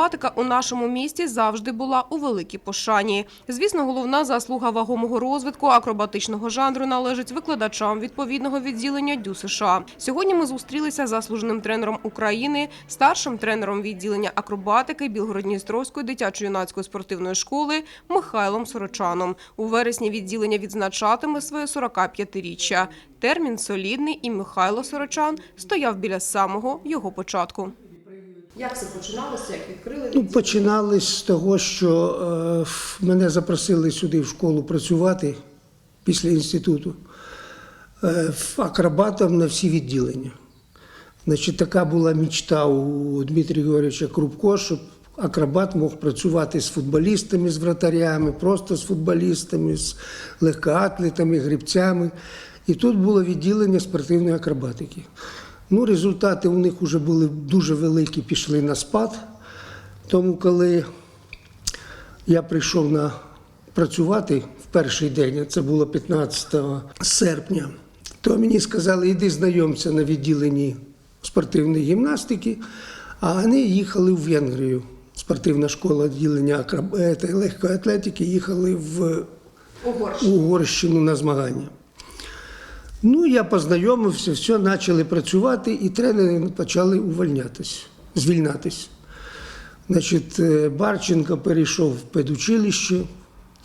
Акробатика у нашому місті завжди була у великій пошані. Звісно, головна заслуга вагомого розвитку акробатичного жанру належить викладачам відповідного відділення ДЮ США. Сьогодні ми зустрілися з заслуженим тренером України, старшим тренером відділення акробатики Білгородністровської дитячо-юнацької спортивної школи Михайлом Сорочаном. У вересні відділення відзначатиме своє 45-річчя. Термін солідний, і Михайло Сорочан стояв біля самого його початку. Як це починалося? Як відкрили Ну, починали з того, що е, мене запросили сюди в школу працювати після інституту е, акробатом на всі відділення. Значить, така була мічта у Дмитрія Георгійовича Крупко, щоб акробат мог працювати з футболістами, з вратарями, просто з футболістами, з легкоатлетами, грибцями. І тут було відділення спортивної акробатики. Ну, результати у них вже були дуже великі, пішли на спад. Тому, коли я прийшов на працювати в перший день, це було 15 серпня, то мені сказали, іди знайомся на відділенні спортивної гімнастики, а вони їхали в Венгрію. Спортивна школа відділення е, легкої атлетики їхали в Угорщину на змагання. Ну, я познайомився, все, почали працювати, і тренери почали увольнятися, звільнятися. Значить, е, Барченко перейшов в педучилище,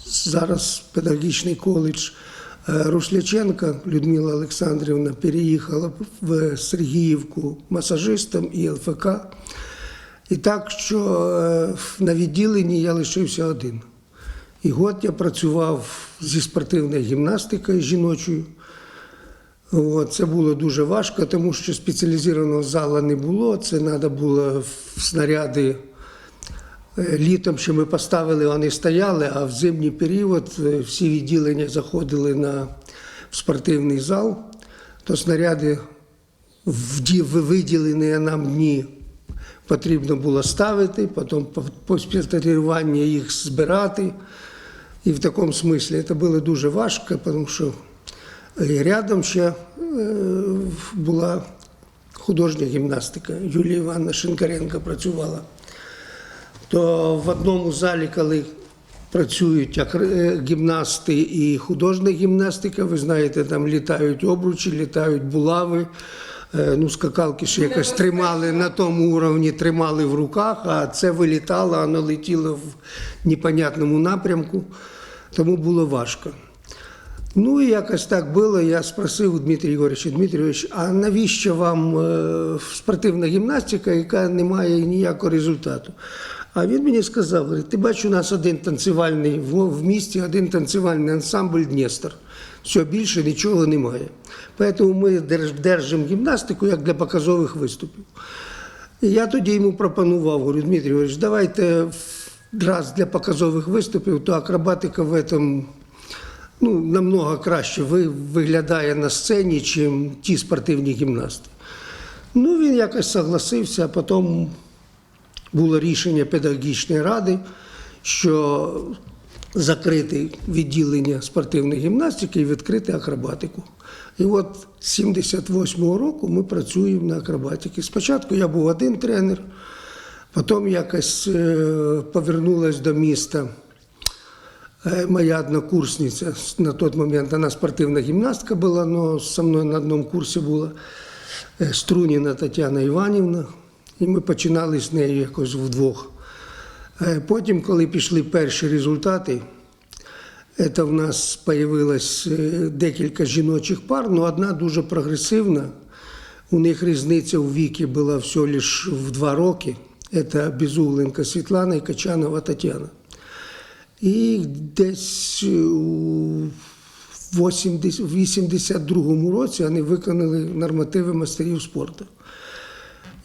зараз педагогічний коледж. Е, Рушляченка Людмила Олександрівна переїхала в Сергіївку масажистом і ЛФК. І так, що е, на відділенні я лишився один. І год я працював зі спортивною гімнастикою жіночою. От, це було дуже важко, тому що спеціалізованого зала не було. Це треба було в снаряди. Е, Літом, що ми поставили, вони стояли, а в зимній період е, всі відділення заходили на спортивний зал, то снаряди в ді- виділені нам дні потрібно було ставити, потім по- по їх збирати. І в такому смислі це було дуже важко, тому що і рядом ще е, була художня гімнастика. Юлія Івановна Шинкаренко працювала. То в одному залі, коли працюють е, гімнасти і художня гімнастика, ви знаєте, там літають обручі, літають булави. е, Ну, скакалки ще якось тримали на тому уровні, тримали в руках, а це вилітало, воно летіло в непонятному напрямку, тому було важко. Ну і якось так було. Я спросив у Дмитрія Ігоровича, Дмитрій Ігорович, а навіщо вам е, спортивна гімнастика, яка не має ніякого результату? А він мені сказав, ти бачиш, у нас один танцювальний в місті, один танцювальний ансамбль Дністер. Все більше нічого немає. Тому ми держимо гімнастику як для показових виступів. І я тоді йому пропонував, говорю, Дмитрій Ігорович, давайте раз для показових виступів, то акробатика в этом ну, намного краще виглядає на сцені, ніж ті спортивні гімнасти. Ну, він якось согласився, а потім було рішення педагогічної ради, що закрити відділення спортивної гімнастики і відкрити акробатику. І от з 78-го року ми працюємо на акробатиці. Спочатку я був один тренер, потім якось е, повернулась до міста. Э, Моя однокурсниця, на тот момент она спортивна гімнастка була, но со мною на одному курсі була е, Струніна Тетяна Іванівна, і ми починали з нею якось вдвох. Е, Потім, коли пішли перші результати, це в нас з'явилось е, декілька жіночих пар, але одна дуже прогресивна. У них різниця у віці була всього лише в два роки. Це Безугленка Світлана і Качанова Тетяна. І десь у 80 в 82-му році вони виконали нормативи мастерів спорту.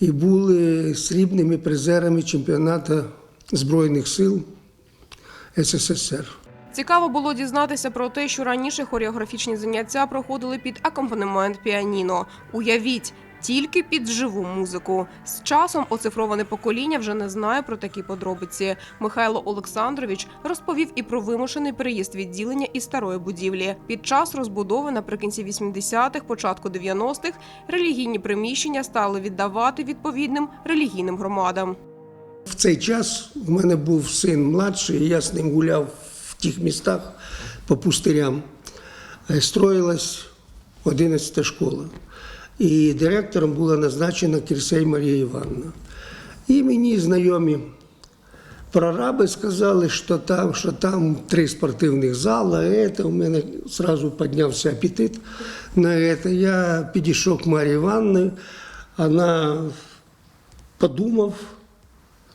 І були срібними призерами чемпіонату Збройних сил СССР. Цікаво було дізнатися про те, що раніше хореографічні заняття проходили під акомпанемент піаніно. Уявіть, тільки під живу музику. З часом оцифроване покоління вже не знає про такі подробиці. Михайло Олександрович розповів і про вимушений переїзд відділення із старої будівлі. Під час розбудови наприкінці 80-х, початку 90-х релігійні приміщення стали віддавати відповідним релігійним громадам. В цей час у мене був син младший, я з ним гуляв в тих містах по пустирям. Е, Строїлась 11 школа. І директором була назначена Кірсей Марія Івановна. І мені знайомі прораби сказали, що там, що там три спортивних зала, это, у мене одразу піднявся апетит на це. Я підійшов к Марії Івановні, вона подумав,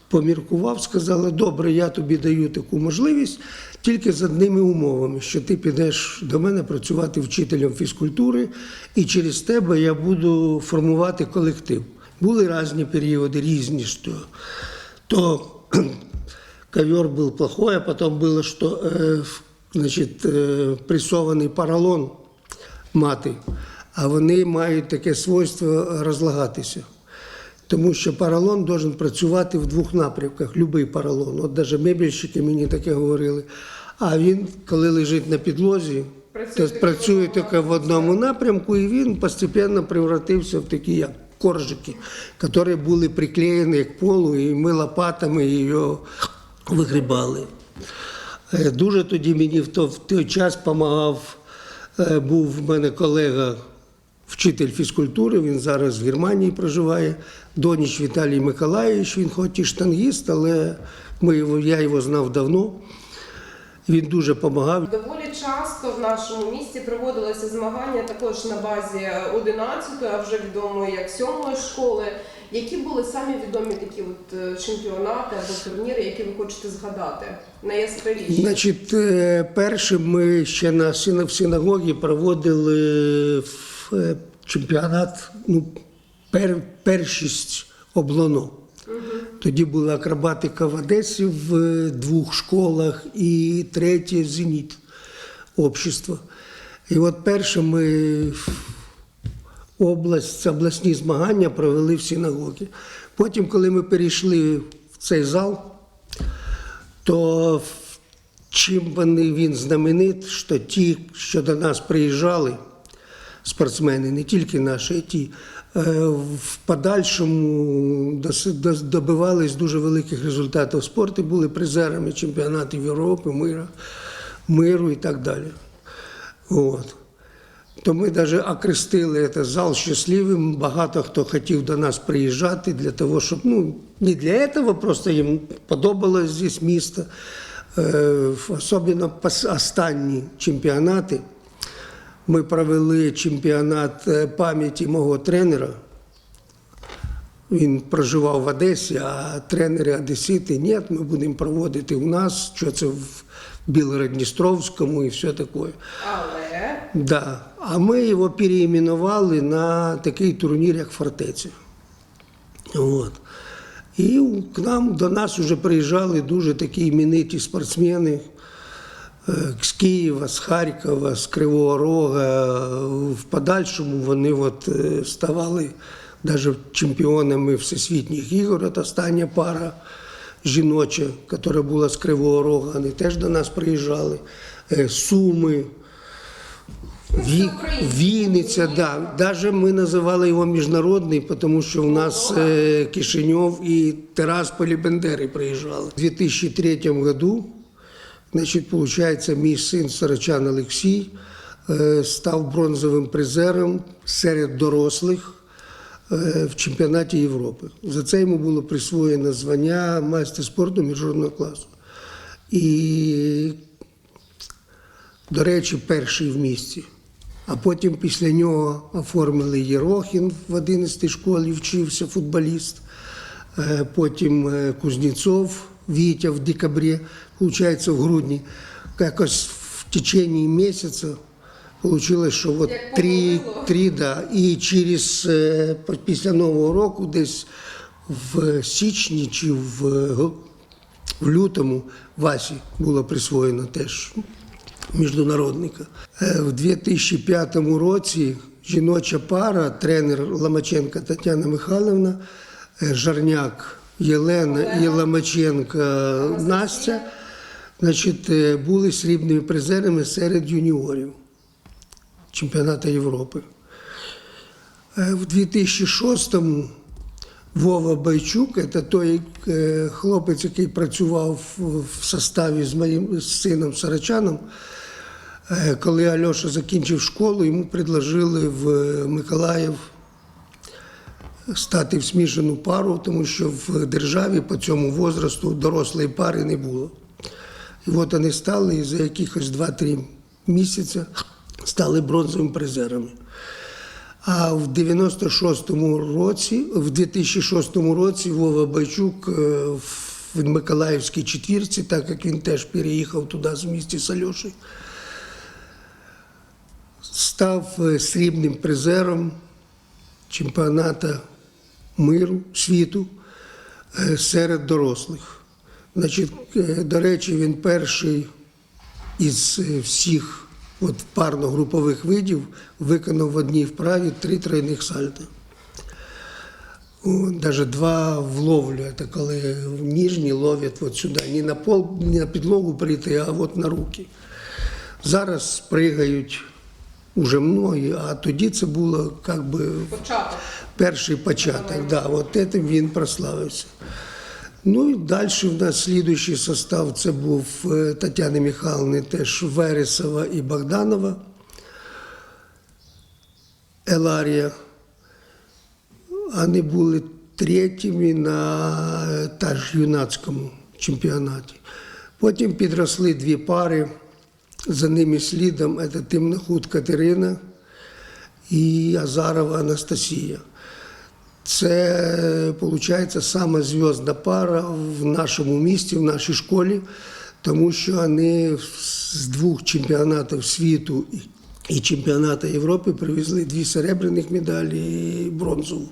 поміркував, сказала, добре, я тобі даю таку можливість, тільки з одними умовами, що ти підеш до мене працювати вчителем фізкультури, і через тебе я буду формувати колектив. Були різні періоди, різні, що то ковер был плохой, а потом было, что э, значить, е, пресований поролон мати, а вони мають таке свойство розлагатися. Тому що поролон должен працювати в двох напрямках, будь-який поролон. От навіть мебельщики мені таке говорили. А він, коли лежить на підлозі, Працює то працює тільки в одному напрямку, і він постійно превратився в такі, як коржики, які були приклеєні к полу, і ми лопатами її вигрібали. Е, Дуже тоді мені в той, в той час допомагав, був в мене колега, вчитель фізкультури, він зараз в Германії проживає, Доніч Віталій Миколаївич, він хоч і штангіст, але ми його, я його знав давно. Він дуже допомагав. Доволі часто в нашому місті проводилися змагання також на базі 11-ї, а вже відомої як 7-ї школи. Які були самі відомі такі от е, чемпіонати або турніри, які ви хочете згадати? Найяскравіші? Значить, е, першим ми ще на в синагогі проводили в- е, чемпіонат, ну, пер, першість облоно. Тоді була акробатика в Одесі в е, двох школах і третє зеніт общество. І от перше ми область, обласні змагання провели в синагогі. Потім, коли ми перейшли в цей зал, то чим вони, він знаменит, що ті, що до нас приїжджали, спортсмени, не тільки наші, а ті, е, в подальшому добивались дуже великих результатів в спорті, були призерами чемпіонатів Європи, мира, миру і так далі. От. То ми навіть окрестили цей зал щасливим. Багато хто хотів до нас приїжджати для того, щоб ну не для цього, просто їм подобалось здесь місто. Е, Особливо останні чемпіонати. Ми провели чемпіонат е, пам'яті мого тренера. Він проживав в Одесі, а тренери Одесити ні, ми будемо проводити у нас, що це в Білгород-Дністровському і все таке. Але Да. А ми його переіменували на такий турнір, як фортеця. От. І к нам до нас вже приїжджали дуже такі імениті спортсмени з Києва, з Харкова, з Кривого Рога. В подальшому вони от е, ставали навіть чемпіонами всесвітніх ігор. От остання пара жіноча, яка була з Кривого Рога, вони теж до нас приїжджали. Е, Суми. Ві... Вінниця, да. Даже ми називали його міжнародний, тому що у нас е, Кишиньов і Тирасполь і Бендери приїжджали. У 2003 году, значить, виходить, мій син Сарачан Олексій е, став бронзовим призером серед дорослих е, в чемпіонаті Європи. За це йому було присвоєно звання майстер спорту міжнародного класу. І до речі, перший в місті. А потім після нього оформили Єрохін в 11 школі, вчився футболіст. Е, Потім Кузнєцов, Вітя в декабрі, виходить, в грудні. Якось в течение місяця вийшло, що от три, три да. І через е, після Нового року, десь в січні чи в, в лютому Васі було присвоєно теж міжнародника. Е, В 2005 році жіноча пара, тренер Ломаченка Тетяна Михайловна, е, Жарняк Єлена і Ломаченка Настя, значить, е, були срібними призерами серед юніорів чемпіонату Європи. Е, В 2006-му Вова Байчук це той е, хлопець, який працював в- составі з моїм сином Сарачаном. Коли Альоша закінчив школу, йому предложили в Миколаїв стати в смішану пару, тому що в державі по цьому возрасту дорослої пари не було. І от вони стали і за якихось 2-3 місяці стали бронзовими призерами. А в 96-му році, в 2006 році Вова Байчук е, в Миколаївській четвірці, так як він теж переїхав туди з місті з Альошею, став е, срібним призером чемпіонату миру світу е, серед дорослих. Значить, е, до речі, він перший із е, всіх от парно-групових видів виконав в одній вправі три тройних сальта. Навіть два в ловлю, це коли ніжні ловлять от сюди, не на пол, не на підлогу прийти, а от на руки. Зараз пригають уже многі, а тоді це було як би перший початок. Да, от цим він прославився. Ну і далі в нас слідуючий состав це був е, Тетяни Михайловни, теж Вересова і Богданова, Еларія. Вони були третіми на е, та ж юнацькому чемпіонаті. Потім підросли дві пари, за ними слідом це Тимнохуд Катерина і Азарова Анастасія. Це, виходить, сама зв'язна пара в нашому місті, в нашій школі, тому що вони з двох чемпіонатів світу і- і чемпіонату Європи привезли дві серебряних медалі і бронзову.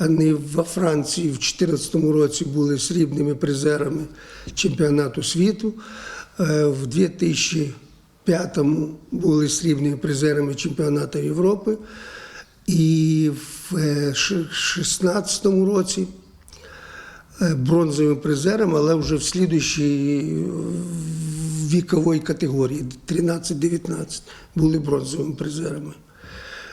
Вони во Франції в 2014 році були срібними призерами чемпіонату світу. Е, В 2005 були срібними призерами чемпіонату Європи. І в 2016 році е, бронзовим призером, але вже в слідущій е, віковій категорії 13-19 були бронзовими призерами.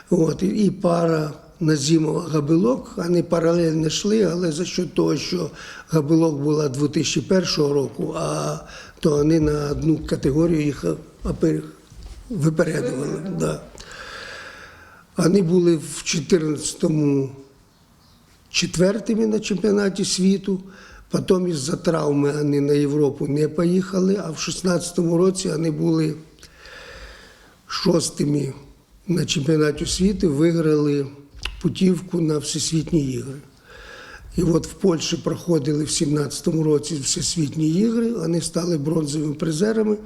От, і- пара Назімова Габилок, вони паралельно йшли, але за що того, що Габилок була 2001 року, а то вони на одну категорію їх випередували. Да. Вони були в 14-му четвертими на чемпіонаті світу. Потім із-за травми вони на Європу не поїхали, а в 16-му році вони були шостими на чемпіонаті світу, виграли путівку на Всесвітні ігри. І от в Польщі проходили в 17-му році Всесвітні ігри, вони стали бронзовими призерами,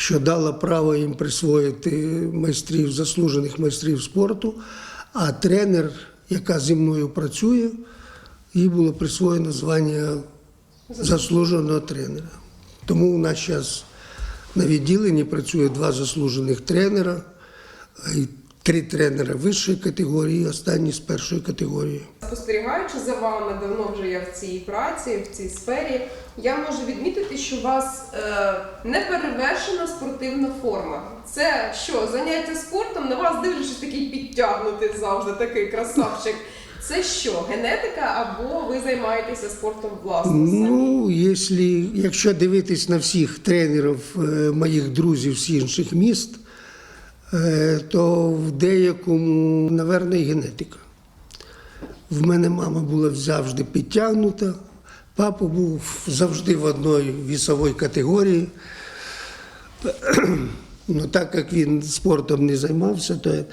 що дала право їм присвоїти майстрів, заслужених майстрів спорту. А тренер, яка зі мною працює, їй було присвоєно звання заслуженого тренера. Тому у нас зараз на відділенні працює два заслужених тренера, три тренера вищої категорії, останні з першої категорії. Спостерігаючи за вами, давно вже я в цій праці, в цій сфері, я можу відмітити, що у вас е, неперевершена спортивна форма. Це що, заняття спортом? На вас дивлячись, такий підтягнутий завжди, такий красавчик. Це що, генетика або ви займаєтеся спортом власно? Ну, якщо, якщо дивитись на всіх тренерів е, моїх друзів з інших міст, то в деякому, напевно, і генетика. В мене мама була завжди підтягнута, папа був завжди в одній вісовій категорії. Ну, так як він спортом не займався, то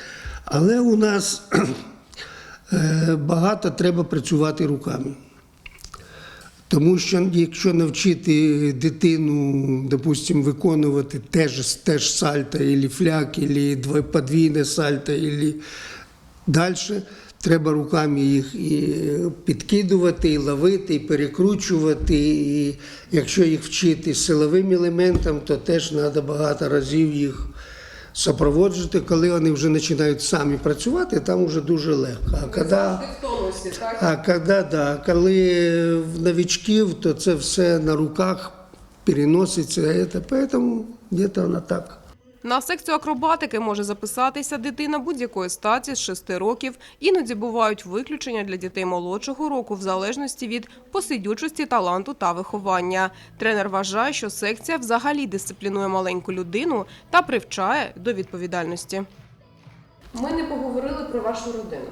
але у нас е, багато треба працювати руками. Тому що якщо навчити дитину, допустимо, виконувати теж, теж сальто, або фляк, або подвійне сальто, або далі, треба руками їх і підкидувати, і ловити, і перекручувати. І якщо їх вчити силовим елементам, то теж треба багато разів їх супроводжувати. Коли вони вже починають самі працювати, там вже дуже легко. А коли... тонусі, так? А коли, да, коли в новичків, то це все на руках переноситься, это, поэтому где-то воно так. На секцію акробатики може записатися дитина будь-якої статі з 6 років. Іноді бувають виключення для дітей молодшого року в залежності від посидючості, таланту та виховання. Тренер вважає, що секція взагалі дисциплінує маленьку людину та привчає до відповідальності. Ми не поговорили про вашу родину.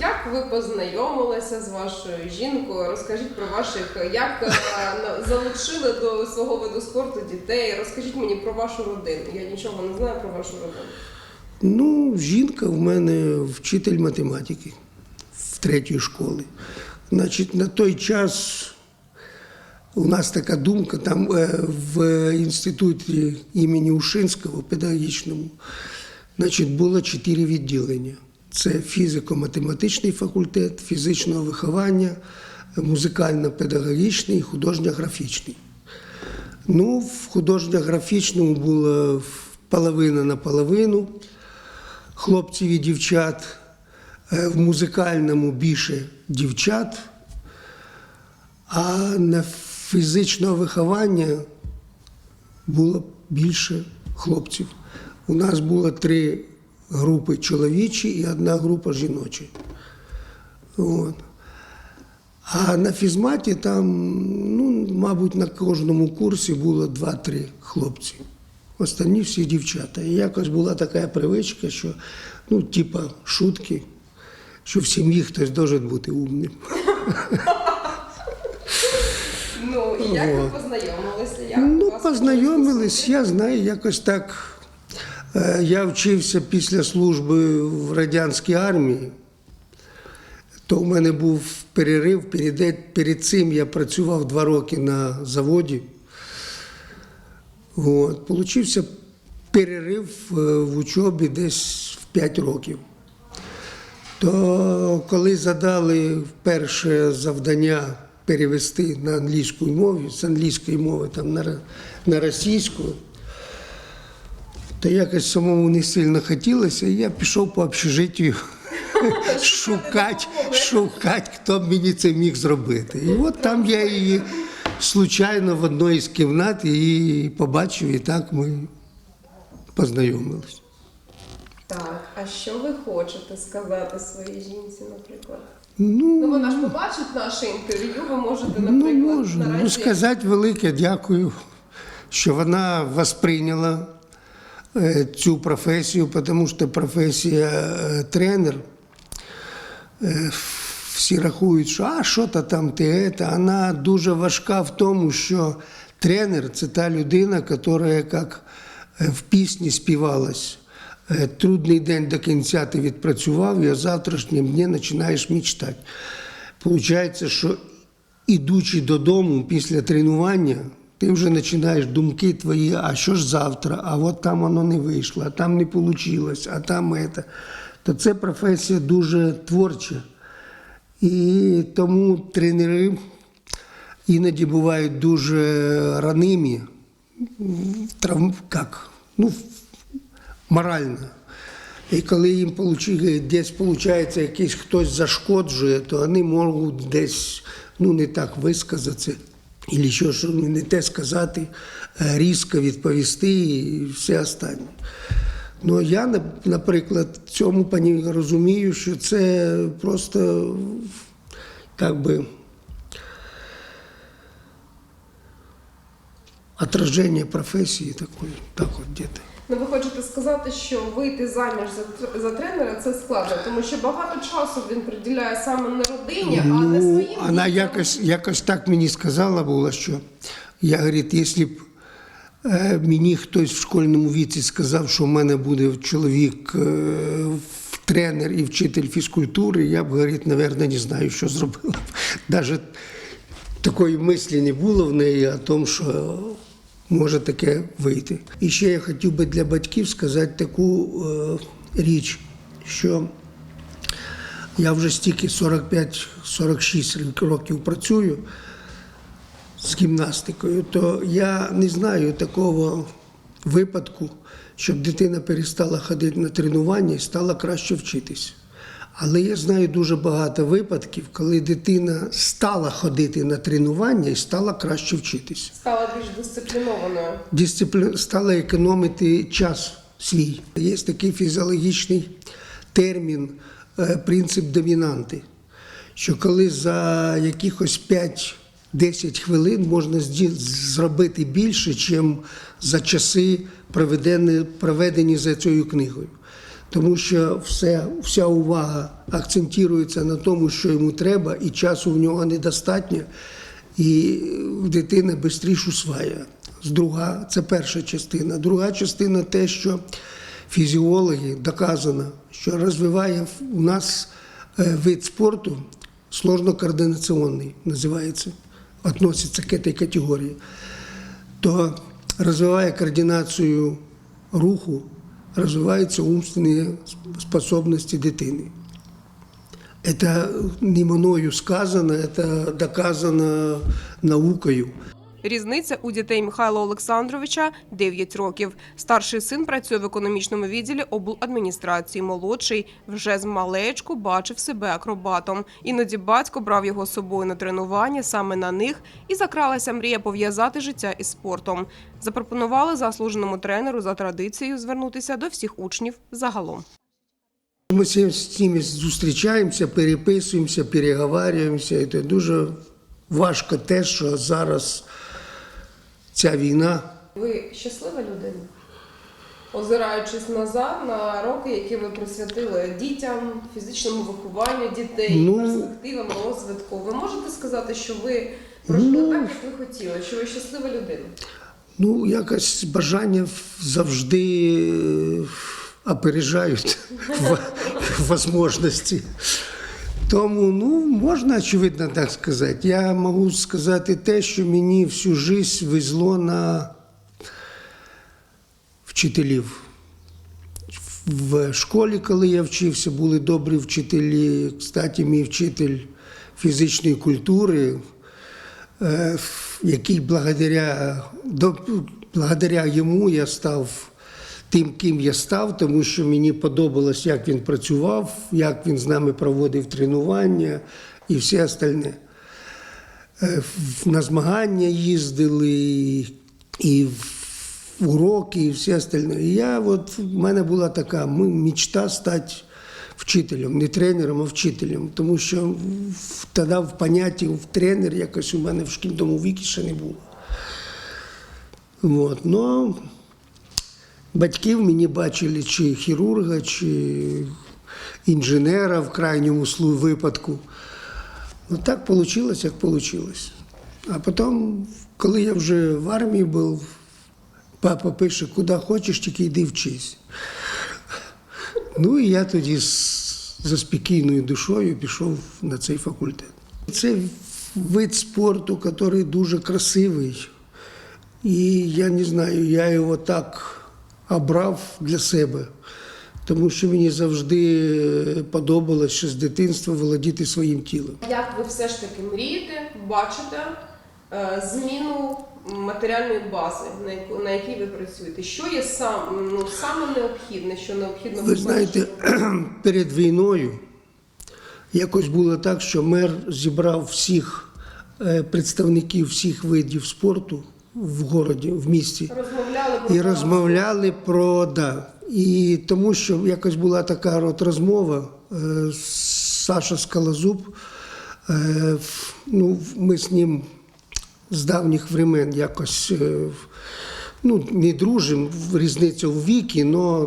Як ви познайомилися з вашою жінкою? Розкажіть про ваших, як е, залучили до свого виду спорту дітей. Розкажіть мені про вашу родину. Я нічого не знаю про вашу родину. Ну, жінка в мене вчитель математики в третій школі. Значить, на той час у нас така думка, там е, в інституті імені Ушинського педагогічному, значить, було чотири відділення. Це фізико-математичний факультет, фізичного виховання, музикально-педагогічний художньо-графічний. Ну, в художньо-графічному було половина на половину хлопців і дівчат, е, в музикальному більше дівчат, а на фізичного виховання було більше хлопців. У нас було три групи чоловічі і одна група жіночі. От. А на фізматі там, ну, мабуть, на кожному курсі було два-три хлопці. Останні всі дівчата. І якось була така привичка, що, ну, типа, шутки, що в сім'ї хтось має бути умним. Ну і як ви познайомилися? Ну, познайомились, я знаю, якось так. Е, Я вчився після служби в радянській армії, то в мене був перерив. Перед, перед цим я працював два роки на заводі. От. Получився перерив е, в учобі десь в 5 років. То коли задали перше завдання перевести на англійську мову, з англійської мови там, на, на російську, то якось самому не сильно хотілося, і я пішов по общежиттю шукати, шукати, хто б мені це міг зробити. І от там я її случайно в одній з кімнат її побачив, і так ми познайомилися. Так, а що ви хочете сказати своїй жінці, наприклад? Ну, Ну вона ж побачить наше інтерв'ю. Ви можете, Ну, наприклад, можу. наразі Ну, сказати велике дякую, що вона восприйняла е, цю професію, тому що професія е, тренер. е, Всі рахують, що а що то там ти це. Вона дуже важка в тому, що тренер це та людина, яка як в пісні співалась. Трудний день до кінця ти відпрацював, і завтрашнім дні починаєш мечтати. Получається, що ідучи додому після тренування, ти вже починаєш думки твої, а що ж завтра, а от там воно не вийшло, а там не вийшло, а там це. То це професія дуже творча. І тому тренери іноді бувають дуже ранимі, травм, як? Ну, морально. І коли їм десь виходить, якийсь хтось зашкоджує, то вони можуть десь ну, не так висказатися, або що, що не те сказати, е, різко відповісти і все останнє. Ну, я, нап- наприклад, цьому пані розумію, що це просто як би, отраження професії такої, так от діти. Ну, ви хочете сказати, що вийти заміж за, за тренера це складно, тому що багато часу він приділяє саме не родині, а не Ну, своїм вона дітям. якось, якось так мені сказала було, що я говорить, якщо б е, мені хтось в школьному віці сказав, що в мене буде чоловік е, в- тренер і вчитель фізкультури, я б, говорить, напевно, не знаю, що зробила. б. Навіть такої мислі не було в неї о тому, що може таке вийти. І ще я хотів би для батьків сказати таку е, річ, що я вже стільки 45-46 років працюю з гімнастикою, то я не знаю такого випадку, щоб дитина перестала ходити на тренування і стала краще вчитись. Але я знаю дуже багато випадків, коли дитина стала ходити на тренування і стала краще вчитися. Стала більш дисциплінованою. Дисциплі... Стала економити час свій. Є такий фізіологічний термін, е, принцип домінанти, що коли за якихось 5-10 хвилин можна зробити більше, ніж за часи, проведені, проведені за цією книгою. Тому що все, вся увага акцентується на тому, що йому треба, і часу в нього недостатньо, і дитина швидше усваює. З Друга, це перша частина. Друга частина те, що фізіологи доказано, що розвиває у нас е, вид спорту сложно-координаційний, називається, відноситься к этой категорії, то розвиває координацію руху, розвиваються умственні способності дитини. Это не мною сказано, это доказано наукою. Різниця у дітей Михайла Олександровича 9 років. Старший син працює в економічному відділі обладміністрації. Молодший вже з малечку бачив себе акробатом. Іноді батько брав його з собою на тренування саме на них, і закралася мрія пов'язати життя із спортом. Запропонували заслуженому тренеру за традицією звернутися до всіх учнів загалом. Ми з ними зустрічаємося, переписуємося, переговарюємося. І це дуже важко те, що зараз ця війна. Ви щаслива людина? Озираючись назад на роки, які ви присвятили дітям, фізичному вихованню дітей, Ну. перспективам розвитку, ви можете сказати, що ви пройшли так, як ви хотіли, що ви щаслива людина? Ну, якось бажання завжди е, опережають можливості. Тому ну, можна, очевидно, так сказати. Я можу сказати те, що мені всю життя везло на вчителів. В школі, коли я вчився, були добрі вчителі. Кстати, мій вчитель фізичної культури, е, який благодаря, благодаря йому я став тим, ким я став, тому що мені подобалось, як він працював, як він з нами проводив тренування і все остальне. Е, На змагання їздили і в уроки, і все остальне. І я, от, в мене була така м- мечта стати вчителем, не тренером, а вчителем. Тому що тоді в понятті в тренер якось у мене в шкільному віці ще не було. От, ну, батьків мені бачили чи хірурга, чи інженера в крайньому випадку. Ну так вийшло, як вийшло. А потім, коли я вже в армії був, папа пише, куди хочеш, тільки йди вчись. Ну і я тоді за спокійною душою пішов на цей факультет. Це вид спорту, який дуже красивий. І я не знаю, я його так обрав для себе, тому що мені завжди подобалось ще з дитинства володіти своїм тілом. Як ви все ж таки мрієте, бачите е, зміну матеріальної бази, на якій ви працюєте? Що є сам, ну, саме необхідне, що необхідно Ви знаєте, перед війною якось було так, що мер зібрав всіх е, представників всіх видів спорту в городі, в місті. розмовляли про І розмовляли про да. І тому що якось була така от розмова е, Саша Скалозуб. Е, ну, ми з ним з давніх времен якось е, ну, не дружимо, в- різниця в віки, але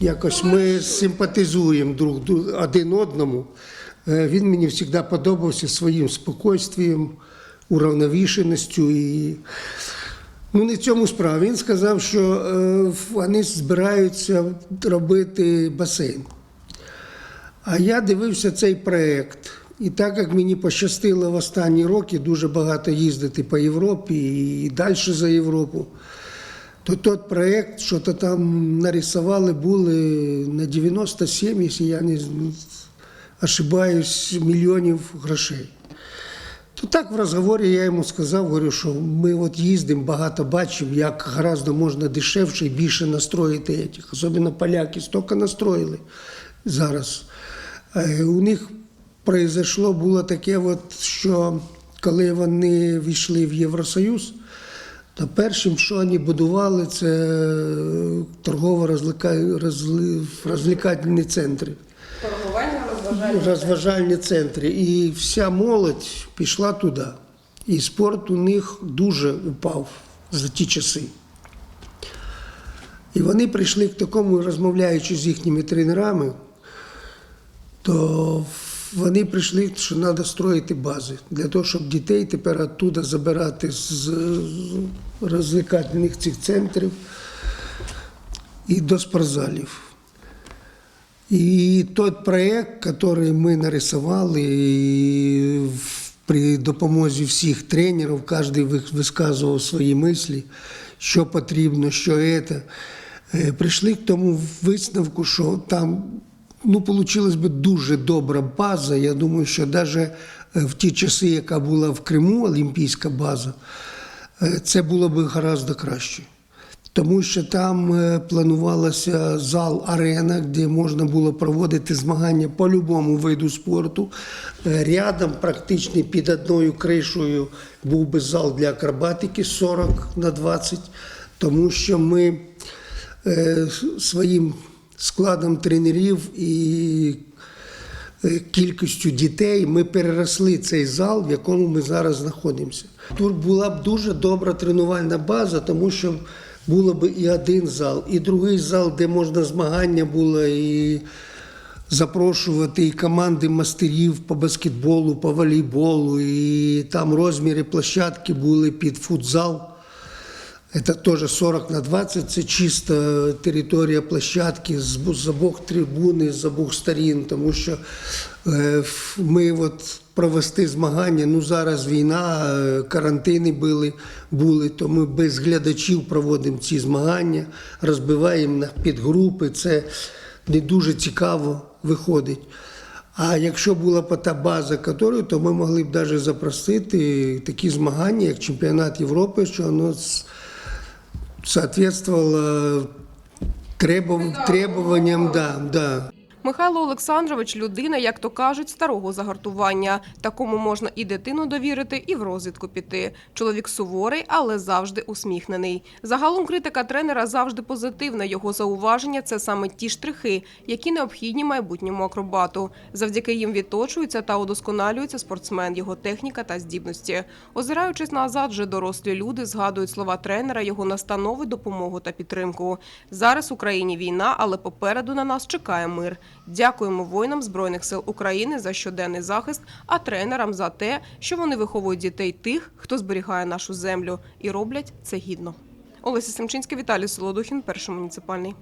якось ми симпатизуємо друг один одному. Е, Він мені завжди подобався своїм спокійствієм, уравновішеністю і Ну, не в цьому справа. Він сказав, що е, вони збираються робити басейн. А я дивився цей проєкт. І так як мені пощастило в останні роки дуже багато їздити по Європі і далі за Європу, то той проєкт, що то там нарисували, були на 97, якщо я не ошибаюсь, мільйонів грошей. То так в розговорі я йому сказав, говорю, що ми от їздимо, багато бачимо, як гораздо можна дешевше і більше настроїти цих. Особливо поляки стільки настроїли зараз Е, У них произошло було таке, от, що коли вони війшли в Євросоюз, то першим, що вони будували, це торгово-розвлекательні центри. Розважальні центри. І вся молодь пішла туди. І спорт у них дуже упав за ті часи. І вони прийшли к такому, розмовляючи з їхніми тренерами, то вони прийшли, що треба строїти бази для того, щоб дітей тепер оттуда забирати з розвлекательних цих центрів і до спортзалів. І той проєкт, який ми нарисували, при допомозі всіх тренерів, кожен ви- висказував свої мислі, що потрібно, що це. Е, Прийшли к тому висновку, що там ну, получилась би дуже добра база. Я думаю, що навіть в ті часи, яка була в Криму, Олімпійська база, е, це було б гораздо краще. Тому що там е, планувалося зал арена, де можна було проводити змагання по любому виду спорту. Е, Рядом, практично під одною кришею, був би зал для акробатики 40 на 20, тому що ми е, своїм складом тренерів і кількістю дітей ми переросли цей зал, в якому ми зараз знаходимося. Тут була б дуже добра тренувальна база, тому що було б і один зал, і другий зал, де можна змагання було і запрошувати і команди мастерів по баскетболу, по волейболу, і там розміри площадки були під футзал. Это тоже 40 на 20, це чиста територія площадки з, обох трибуни, з обох сторін, тому що е, ми от провести змагання, ну зараз війна, е, карантини були, були, то ми без глядачів проводимо ці змагання, розбиваємо на підгрупи, це не дуже цікаво виходить. А якщо була б та база, которую, то ми могли б навіть запросити такі змагання, як чемпіонат Європи, що воно соответствовало требованиям, да, да. Михайло Олександрович людина, як то кажуть, старого загартування. Такому можна і дитину довірити, і в розвідку піти. Чоловік суворий, але завжди усміхнений. Загалом критика тренера завжди позитивна. Його зауваження це саме ті штрихи, які необхідні майбутньому акробату. Завдяки їм відточується та удосконалюється спортсмен, його техніка та здібності. Озираючись назад, вже дорослі люди згадують слова тренера, його настанови, допомогу та підтримку. Зараз в Україні війна, але попереду на нас чекає мир. Дякуємо воїнам Збройних сил України за щоденний захист, а тренерам за те, що вони виховують дітей тих, хто зберігає нашу землю, і роблять це гідно. Олеся Семчинська, Віталій Солодухін, перший муніципальний.